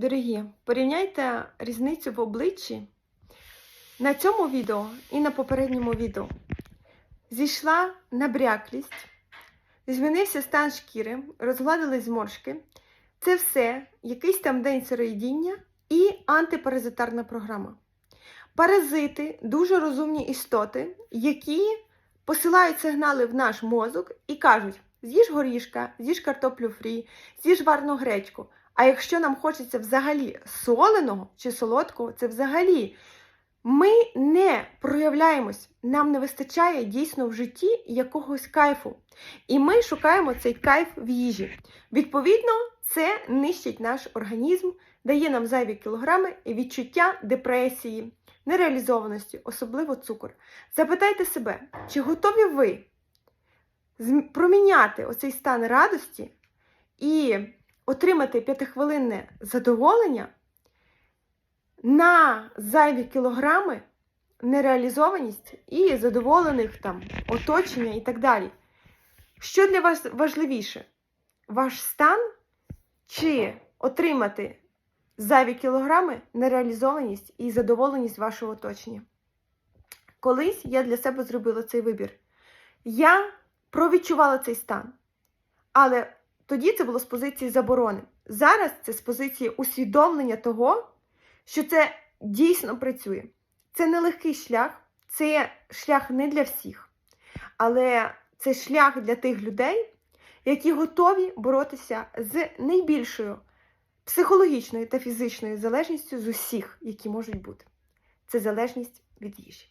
Дорогі, порівняйте різницю в обличчі на цьому відео і на попередньому відео. Зійшла набряклість, змінився стан шкіри, розгладились зморшки. Це все якийсь там день сироїдіння і антипаразитарна програма. Паразити дуже розумні істоти, які посилають сигнали в наш мозок і кажуть: з'їж горішка, з'їж картоплю фрі, з'їж варну гречку. А якщо нам хочеться взагалі соленого чи солодкого, це взагалі ми не проявляємось, нам не вистачає дійсно в житті якогось кайфу. І ми шукаємо цей кайф в їжі. Відповідно, це нищить наш організм, дає нам зайві кілограми і відчуття депресії, нереалізованості, особливо цукор. Запитайте себе, чи готові ви проміняти оцей стан радості і отримати п'ятихвилинне задоволення на зайві кілограми, нереалізованість і задоволених там оточення і так далі. Що для вас важливіше? Ваш стан чи отримати зайві кілограми, нереалізованість і задоволеність вашого оточення? Колись я для себе зробила цей вибір. Я провідчувала цей стан. Але тоді це було з позиції заборони. Зараз це з позиції усвідомлення того, що це дійсно працює. Це не легкий шлях, це шлях не для всіх, але це шлях для тих людей, які готові боротися з найбільшою психологічною та фізичною залежністю з усіх, які можуть бути. Це залежність від їжі.